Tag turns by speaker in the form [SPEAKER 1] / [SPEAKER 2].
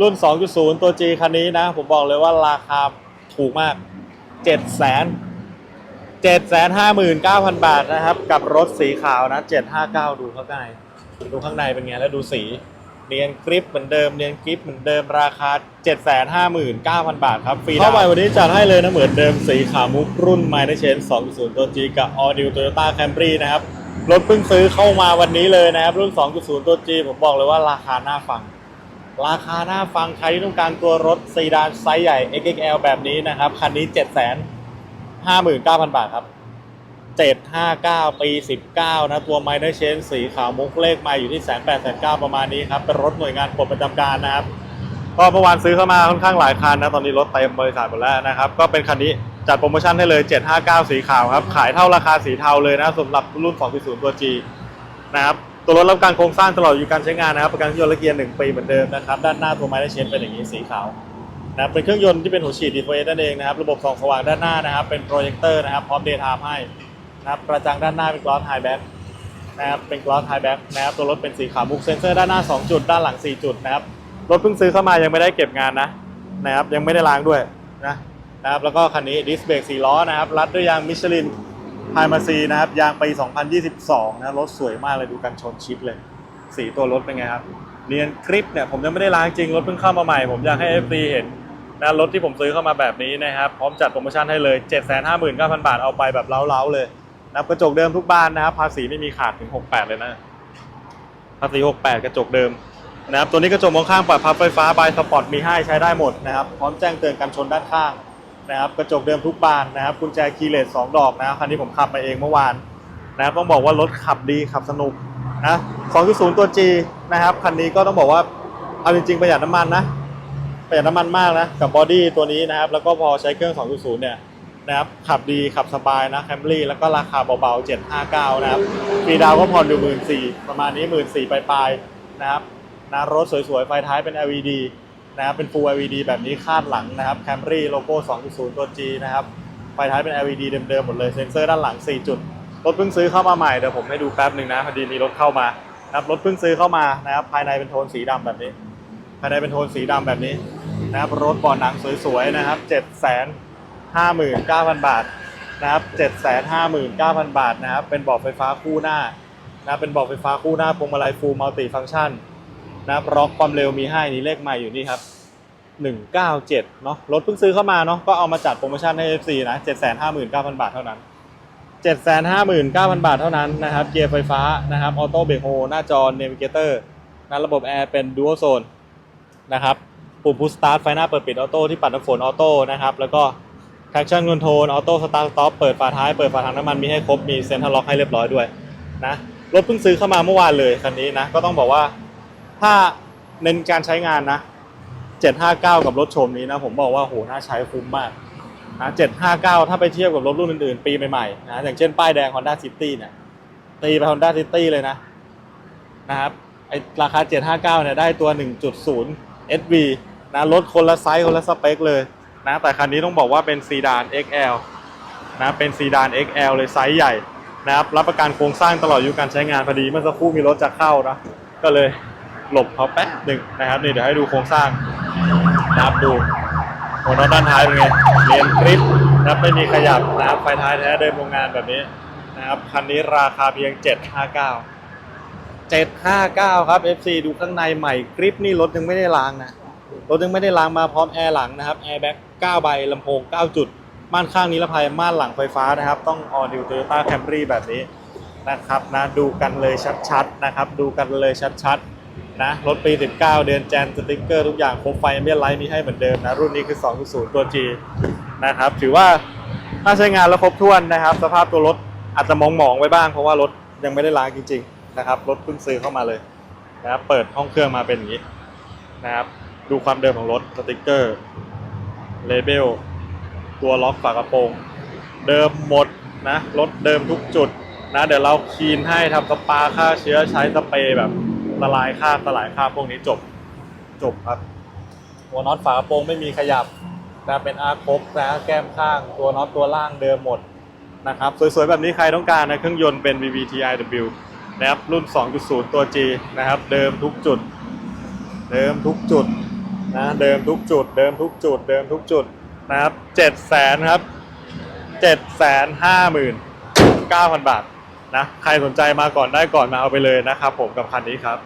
[SPEAKER 1] รุ่น 2.0 ตัว G คันนี้นะ ผมบอกเลยว่าราคาถูกมาก 7 0 0 0 0 7 5 9 0 0 0 บาทนะครับ กับรถสีขาวนะ 759 ดูข้างใน ดูข้างในเป็นไง แล้วดูสีเนียนกริปเหมือนเดิมเนียนกริปเหมือนเดิมราคา 759,000 บาทครับฟรีเข้าไปวันนี้จัดให้เลยนะเหมือนเดิมสีขาวมุกรุ่น m i n e r Change 2.0 ตัว G กับ All New Toyota Camry นะครับ รถเพิ่งซื้อเข้ามาวันนี้เลยนะครับ รุ่น 2.0 ตัว G ผมบอกเลยว่าราคาน่าฟัง ราคาหน่าฟังใครที่ต้องการตัวรถซีดานไซส์ใหญ่ XXL แบบนี้นะครับ คันนี้ 7 5 9 0 0 0 บาทครับ 759 ปี 19 นะ ตัว Minor Change สีขาวมุกเลขมาอยู่ที่แสนแปดแสนเก้าประมาณนี้ครับ เป็นรถหน่วยงานปลดประจำการนะครับ ก็เมื่อวานซื้อเข้ามาค่อนข้างหลายคันนะ ตอนนี้รถเต็มบริษัทหมดแล้วนะครับ ก็เป็นคันนี้จัดโปรโมชั่นให้เลย 759 สีขาวครับ ขายเท่าราคาสีเทาเลยนะสำหรับรุ่น2.0ตัว G นะครับ ตัวรถรับการโครงสร้างตลอดอยู่การใช้งานนะครับ ประกันเครื่องยนต์และเกียร์1ปีเหมือนเดิมนะครับ ด้านหน้าตัว Minor Change เป็นอย่างนี้สีขาวนะเป็นเครื่องยนต์ที่เป็นหัวฉีดดีโฟเอนั่นเองนะครับ ระบบส่องสว่างด้านหน้านะครับ เป็นโปรเจคเตอร์นะครับ พร้อมเดย์ไทม์ให้นะครับกระจังด้านหน้าเป็นกลอสไฮแบ็กนะครับเป็นกลอสไฮแบ็กนะครับตัวรถเป็นสีขาวมุกเซนเซอร์ด้านหน้า 2 จุด ด้านหลัง 4 จุดนะครับรถเพิ่งซื้อเข้ามายังไม่ได้เก็บงานนะนะครับยังไม่ได้ล้างด้วยนะนะครับแล้วก็คันนี้ดิสเบรก4ล้อนะครับรัดด้วยยางมิชลิน ไฮมาซีนะครับ ยางปี 2022 นะ รถสวยมากเลยดูกันชนชิดเลย สีตัวรถเป็นไงครับเนียนกริปเนี่ย ผมยังไม่ได้ล้างจริง รถเพิ่งเข้ามาใหม่ ผมอยากให้ FD เห็นนะรถที่ผมซื้อเข้ามาแบบนี้นะครับ พร้อมจัดโปรโมชั่นให้เลย 759,000 บาทเอาไปแบบเล้าๆเลยนับกระจกเดิมทุกบ้านนะครับ ภาษีไม่มีขาดถึง 68 เลยนะ ภาษี 68 กระจกเดิมนะครับ ตัวนี้กระจกมองข้างปรับพับไฟฟ้าบายสปอร์ตมีให้ใช้ได้หมดนะครับ พร้อมแจ้งเตือนกันชนด้านข้าง นะครับกระจกเดิมทุกบานนะครับกุญแจคีย์เลส2ดอกนะครับคันนี้ผมขับมาเองเมื่อวานนะครับต้องบอกว่ารถขับดีขับสนุกนะ2.0ตัว G นะครับคันนี้ก็ต้องบอกว่าเอาจริงๆประหยัดน้ำมันนะประหยัดน้ำมันมากนะกับบอดี้ตัวนี้นะครับแล้วก็พอใช้เครื่อง 2.0 เนี่ยนะครับขับดีขับสบายนะแคมรี่แล้วก็ราคาเบาๆ 759 นะครับฟรีดาวก็ผ่อนอยู่ 14,000ประมาณนี้ 14,000ปลายๆนะครับนะรถสวยๆ ไฟท้ายเป็น LED นะครับเป็น Full LED แบบนี้คาดหลังนะครับแคมรี่โลโก้ 2.0 ตัว G นะครับไฟท้ายเป็น LED เดิมๆหมดเลยเซ็นเซอร์ด้านหลัง 4 จุด รถเพิ่งซื้อเข้ามาใหม่เดี๋ยวผมให้ดูแป๊บหนึ่งนะพอดีมีรถเข้ามานะครับรถเพิ่งซื้อเข้ามานะครับภายในเป็นโทนสีดำแบบนี้ ภายในเป็นโทนสีดำแบบนี้นะครับรถเบาะหนังสวยๆนะครับ7 5 9 0 0 0 บาทนะครับ7 5 9 0 0 0 บาทนะครับเป็นเบาะไฟฟ้าคู่หน้านะเป็นเบาะไฟฟ้าคู่หน้าพวงมาลัยฟูลมัลติฟังก์ชัน นะครับร็อกความเร็วมีให้นี่เลขใหม่อยู่นี่ครับ197เนาะรถเพิ่งซื้อเข้ามาเนาะก็เอามาจัดโปรโมชั่นให้ FC นะ759,000 บาทเท่านั้น 759,000 บาทเท่านั้นนะครับเกียร์ไฟฟ้านะครับออโต้เบรกโฮหน้าจอเนวิเกเตอร์นะระบบแอร์เป็นดู a l โซนนะครับปุ่มพุชสตาร์ทไฟหน้าเปิดปิดออโต้ที่ปัดน้ำฝนออโต้นะครับแล้วก็ traction control ออโต้สตาร์ทสต็อปเปิดฝาท้ายเปิดฝาถังน้ำมันมีให้ครบมีเซ็นทรัลล็อกให้เรียบร้อยด้วยนะรถเพิ่งซื้อเข้ามาเมื่อวานเลยคันนี้นะก็ต้องบอกว่า ถ้าเน้นการใช้งานนะ 759 กับรถโฉมนี้นะ ผมบอกว่าโหน่าใช้คุ้มมากนะ759 ถ้าไปเทียบกับรถรุ่นอื่นๆ ปีใหม่ๆนะอย่างเช่นป้ายแดง Honda City เนี่ยตีไป Honda City เลยนะนะครับไอราคา 759 เนี่ยได้ตัว 1.0 SV นะรถคนละไซส์คนละสเปคเลยนะแต่คันนี้ต้องบอกว่าเป็นซีดาน XL นะเป็นซีดาน XL เลยไซส์ใหญ่นะครับรับประกันโครงสร้างตลอดอายุการใช้งานพอดีเมื่อสักครู่มีรถจะเข้านะก็เลย หลบเขาแป๊บหนึ่งนะครับนี่เดี๋ยวให้ดูโครงสร้างนะครับดูหัวน็อตด้านท้ายเป็นไงเรียนกริปนะครับไม่มีขยับนะครับไฟท้ายแท้เดิมโรงงานแบบนี้นะครับคันนี้ราคาเพียง 759 759 ครับ FC ดูข้างในใหม่กริปนี่รถยังไม่ได้ล้างนะรถยังไม่ได้ล้างมาพร้อมแอร์หลังนะครับแอร์แบ็ก9ใบลำโพง 9 จุด ม่านข้างนิรภัยม่านหลังไฟฟ้านะครับ ต้อง All New Toyota Camry แบบนี้นะครับนะดูกันเลยชัดๆนะครับ ดูกันเลยชัดๆ นะรถปี 19 เดือนแจนสติ๊กเกอร์ทุกอย่างครบไฟเมียไลท์มีให้เหมือนเดิมนะ รุ่นนี้คือ 2.0 ตัว G นะครับ ถือว่าถ้าใช้งานแล้วครบถ้วนนะครับ สภาพตัวรถอาจจะมองหมองๆไว้บ้าง เพราะว่ารถยังไม่ได้ล้างจริงๆนะครับรถเพิ่งซื้อเข้ามาเลยนะครับเปิดห้องเครื่องมาเป็นอย่างนี้นะครับดูความเดิมของรถสติ๊กเกอร์เลเบลตัวล็อกฝากระโปรง เดิมหมดนะรถเดิมทุกจุดนะเดี๋ยวเราคลีนให้ทำสปาฆ่าเชื้อใช้สเปรย์แบบ ละลายคาบสลายคาบพวกนี้จบจบครับหัวน็อตฝากระโปรงไม่มีขยับนะเป็นอาร์คบนะแก้มข้างตัวน็อตตัวล่างเดิมหมดนะครับสวยๆ แบบนี้ใครต้องการนะเครื่องยนต์เป็น VVTiW นะครับรุ่น 2.0 ตัว G นะครับ เดิมทุกจุด เดิมทุกจุดนะเดิมทุกจุด เดิมทุกจุด เดิมทุกจุดนะครับเจ็ดแสนครับเจ็ดแสนห้าหมื่นเก้าพันบาท นะใครสนใจมาก่อนได้ก่อนมาเอาไปเลยนะครับผมกับคันนี้ครับ